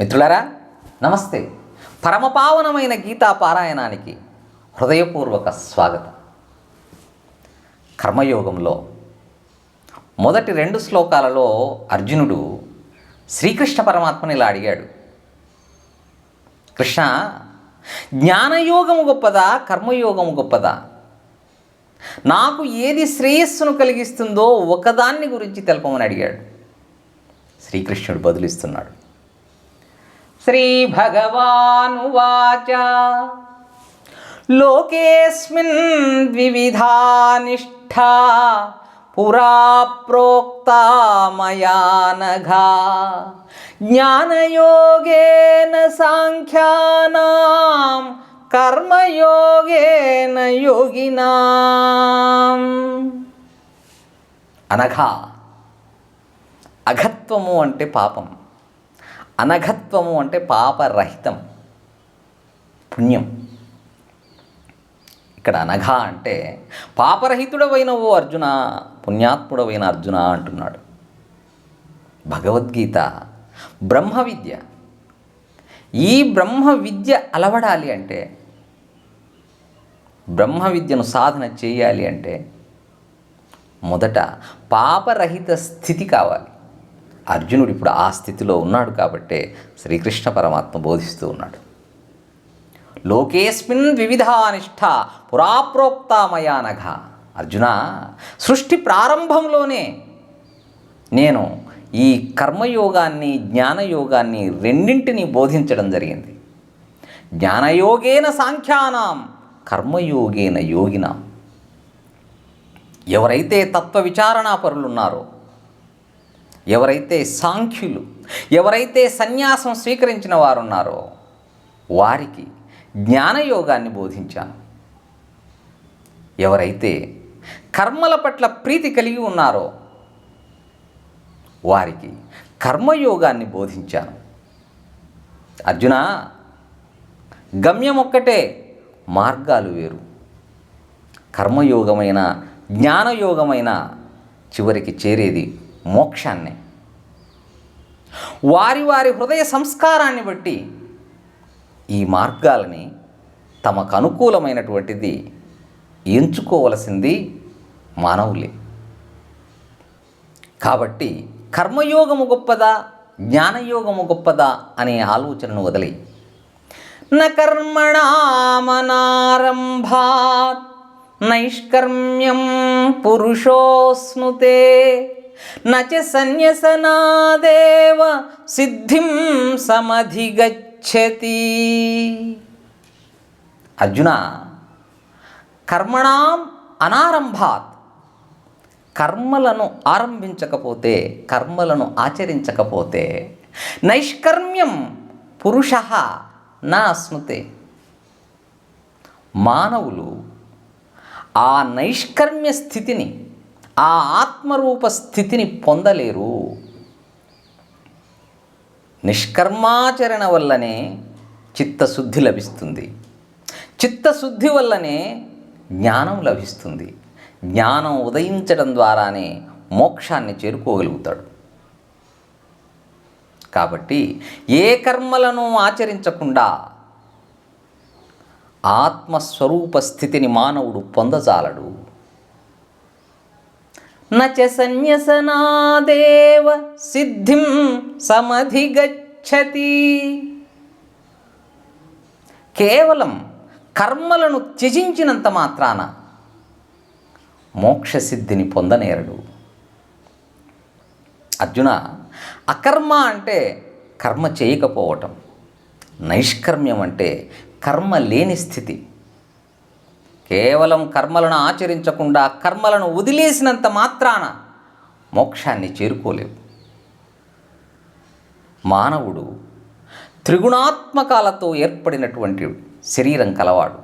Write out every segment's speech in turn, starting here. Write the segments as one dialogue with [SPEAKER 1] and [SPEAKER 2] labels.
[SPEAKER 1] మిత్రులారా నమస్తే. పరమపావనమైన గీతా పారాయణానికి హృదయపూర్వక స్వాగతం. కర్మయోగంలో మొదటి రెండు శ్లోకాలలో అర్జునుడు శ్రీకృష్ణ పరమాత్మని ఇలా అడిగాడు. కృష్ణ జ్ఞానయోగము గొప్పదా కర్మయోగము గొప్పదా? నాకు ఏది శ్రేయస్సును కలిగిస్తుందో ఒకదాన్ని గురించి తెలపమని అడిగాడు. శ్రీకృష్ణుడు బదులిస్తున్నాడు. శ్రీ భగవానువాచ లోకేస్మిన్ ద్వివిధా నిష్ఠా పురా ప్రోక్తా మయా నఘా. జ్ఞానయోగేన సాంఖ్యానాం కర్మయోగేన యోగినాం. అనఘా. అఘత్వము అంటే పాపం. అనఘత్వము అంటే పాపరహితం పుణ్యం. ఇక్కడ అనఘ అంటే పాపరహితుడవైన ఓ అర్జున పుణ్యాత్ముడవైన అర్జున అంటున్నాడు. భగవద్గీత బ్రహ్మ విద్య ఈ బ్రహ్మ విద్య అలవడాలి అంటే బ్రహ్మ విద్యను సాధన చేయాలి అంటే మొదట పాపరహిత స్థితి కావాలి. అర్జునుడు ఇప్పుడు ఆ స్థితిలో ఉన్నాడు కాబట్టే శ్రీకృష్ణ పరమాత్మ బోధిస్తూ ఉన్నాడు. లోకేస్మిన్ వివిధానిష్ట పురాప్రోక్తామయానఘ. అర్జున సృష్టి ప్రారంభంలోనే నేను ఈ కర్మయోగాన్ని జ్ఞానయోగాన్ని రెండింటినీ బోధించడం జరిగింది. జ్ఞానయోగేన సాంఖ్యానాం కర్మయోగేన యోగినాం. ఎవరైతే తత్వ విచారణాపరులు ఉన్నారో ఎవరైతే సాంఖ్యులు ఎవరైతే సన్యాసం స్వీకరించిన వారు ఉన్నారో వారికి జ్ఞానయోగాన్ని బోధించాను. ఎవరైతే కర్మల పట్ల ప్రీతి కలిగి ఉన్నారో వారికి కర్మయోగాన్ని బోధించాను. అర్జున గమ్యం ఒక్కటే మార్గాలు వేరు. కర్మయోగమైన జ్ఞానయోగమైన చివరికి చేరేది మోక్షాన్ని. వారి వారి హృదయ సంస్కారాన్ని బట్టి ఈ మార్గాలని తమకు అనుకూలమైనటువంటిది ఎంచుకోవలసింది మానవులే. కాబట్టి కర్మయోగము గొప్పదా జ్ఞానయోగము గొప్పదా అనే ఆలోచనను వదిలి న నైష్కర్మ్యం పురుషోస్నుతే నచ సన్యసనాదేవ సిద్ధిం సమధిగచ్చతి. అర్జున కర్మణాం అనారంభాత్. కర్మలను ఆరంభించకపోతే కర్మలను ఆచరించకపోతే నైష్కర్మ్యం పురుష నా అస్నుతే మానవులు ఆ నైష్కర్మ్య స్థితిని ఆ ఆత్మరూప స్థితిని పొందలేరు. నిష్కర్మాచరణ వల్లనే చిత్తశుద్ధి లభిస్తుంది. చిత్తశుద్ధి వల్లనే జ్ఞానం లభిస్తుంది. జ్ఞానం ఉదయించడం ద్వారానే మోక్షాన్ని చేరుకోగలుగుతాడు. కాబట్టి ఏ కర్మలను ఆచరించకుండా ఆత్మస్వరూప స్థితిని మానవుడు పొందజాలడు. నచ సన్యసనాదేవ సిద్ధిం సమధిగచ్చతి. కేవలం కర్మలను త్యజించినంత మాత్రాన మోక్షసిద్ధిని పొందనేరడు. అర్జున అకర్మ అంటే కర్మ చేయకపోవటం నైష్కర్మ్యం అంటే కర్మ లేని స్థితి. కేవలం కర్మలను ఆచరించకుండా కర్మలను వదిలేసినంత మాత్రాన మోక్షాన్ని చేరుకోలేవు. మానవుడు త్రిగుణాత్మకాలతో ఏర్పడినటువంటి శరీరం కలవాడు.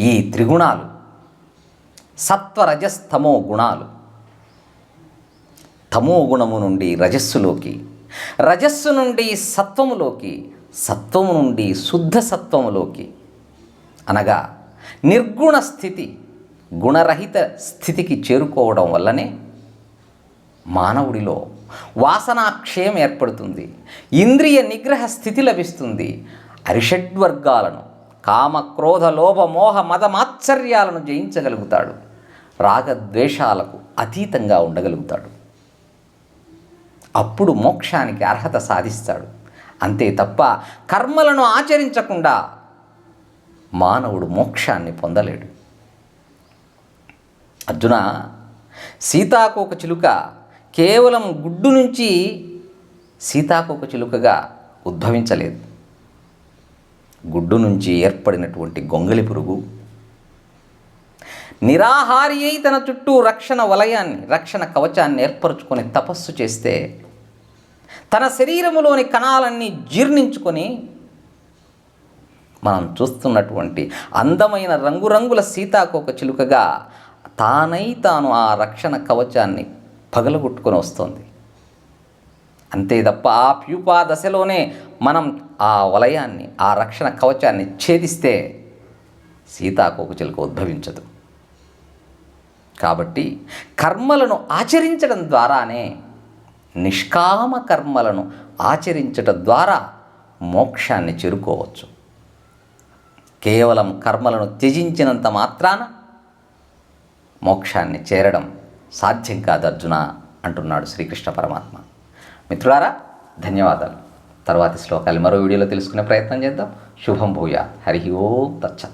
[SPEAKER 1] ఈ త్రిగుణాలు సత్వరజస్తమో గుణాలు. తమో గుణము నుండి రజస్సులోకి రజస్సు నుండి సత్వములోకి సత్వము నుండి శుద్ధ సత్వములోకి అనగా నిర్గుణ స్థితి గుణరహిత స్థితికి చేరుకోవడం వల్లనే మానవుడిలో వాసనాక్షయం ఏర్పడుతుంది ఇంద్రియ నిగ్రహ స్థితి లభిస్తుంది. అరిషడ్వర్గాలను కామ క్రోధ లోభ మోహ మదమాశ్చర్యాలను జయించగలుగుతాడు. రాగద్వేషాలకు అతీతంగా ఉండగలుగుతాడు. అప్పుడు మోక్షానికి అర్హత సాధిస్తాడు. అంతే తప్ప కర్మలను ఆచరించకుండా మానవుడు మోక్షాన్ని పొందలేడు. అర్జున సీతాకోక చిలుక కేవలం గుడ్డు నుంచి సీతాకోక చిలుకగా ఉద్భవించలేదు. గుడ్డు నుంచి ఏర్పడినటువంటి గొంగలి పురుగు నిరాహారి అయి తన చుట్టూ రక్షణ వలయాన్ని రక్షణ కవచాన్ని ఏర్పరచుకొని తపస్సు చేస్తే తన శరీరములోని కణాలన్నీ జీర్ణించుకొని మనం చూస్తున్నటువంటి అందమైన రంగురంగుల సీతాకోక చిలుకగా తానై తాను ఆ రక్షణ కవచాన్ని పగలగొట్టుకొని వస్తుంది. అంతే తప్ప ఆ ప్యూపా దశలోనే మనం ఆ వలయాన్ని ఆ రక్షణ కవచాన్ని ఛేదిస్తే సీతాకోక చిలుక ఉద్భవించదు. కాబట్టి కర్మలను ఆచరించడం ద్వారానే నిష్కామ కర్మలను ఆచరించడం ద్వారా మోక్షాన్ని చేరుకోవచ్చు. కేవలం కర్మలను త్యజించినంత మాత్రాన మోక్షాన్ని చేరడం సాధ్యం కాదు అర్జున అంటున్నాడు శ్రీకృష్ణ పరమాత్మ. మిత్రులారా ధన్యవాదాలు. తర్వాతి శ్లోకాలు మరో వీడియోలో తెలుసుకునే ప్రయత్నం చేద్దాం. శుభం భూయా హరి ఓం తచ్చత్